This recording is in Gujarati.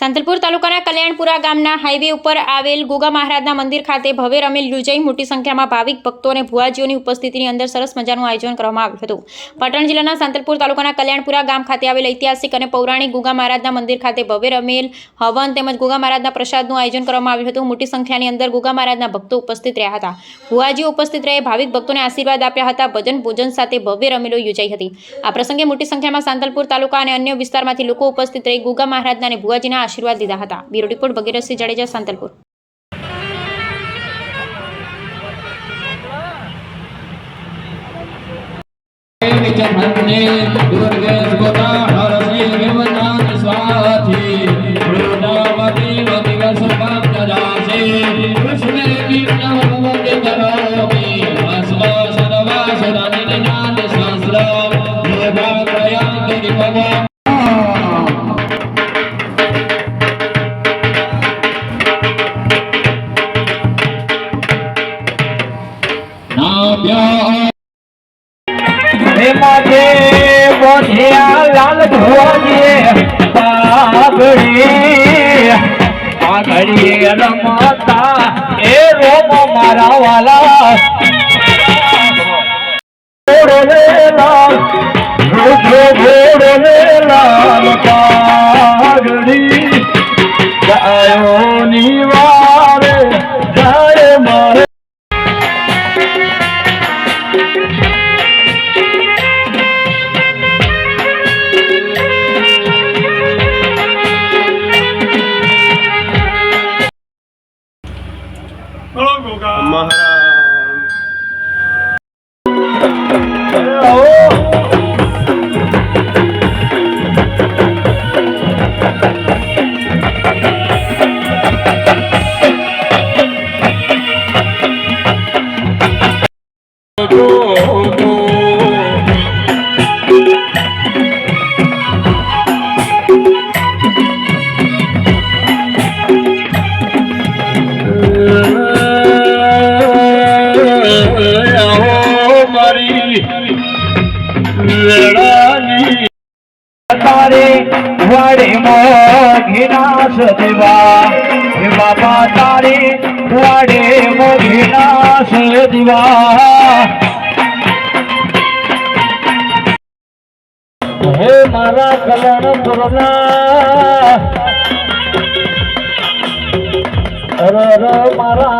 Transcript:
સાંતલપુર તાલુકાના કલ્યાણપુરા ગામના હાઈવે ઉપર આવેલ ગોગા મહારાજના મંદિર ખાતે ભવ્ય રમેલ યોજાઈ મોટી સંખ્યામાં ભાવિક ભક્તો અને ભુવાજીઓની ઉપસ્થિતિની અંદર સરસ મજાનું આયોજન કરવામાં આવ્યું હતું. પાટણ જિલ્લાના સાંતલપુર તાલુકાના કલ્યાણપુરા ગામ ખાતે આવેલ ઐતિહાસિક અને પૌરાણિક ગોગા મહારાજના મંદિર ખાતે ભવ્ય રમેલ હવન તેમજ ગોગા મહારાજના પ્રસાદનું આયોજન કરવામાં આવ્યું હતું. મોટી સંખ્યાની અંદર ગોગા મહારાજના ભક્તો ઉપસ્થિત રહ્યા હતા. ભુવાજીઓ ઉપસ્થિત રહી, ભાવિક ભક્તોને આશીર્વાદ આપ્યા હતા. ભજન ભોજન સાથે ભવ્ય રમેલો યોજાઈ હતી. આ પ્રસંગે મોટી સંખ્યામાં સાંતલપુર તાલુકા અને અન્ય વિસ્તારમાંથી લોકો ઉપસ્થિત રહી ગોગા મહારાજના અને ભુવાજીના આશીર્વાદ લીધા હતા. Bureau report Bhagirathsinh Jadeja Santalpur. દુર્ગે સ્વતા હરસી બોધ્યા લાલ ધોજે પાઘડી. પાઘડી રમતા એ રોમ મારા વાલા. બોલો ગોગા મહારાજ મારી વેળાની તારે વાડે મોઘીનાશ દેવા. હે બાબા તારે વાડે પુરના મારા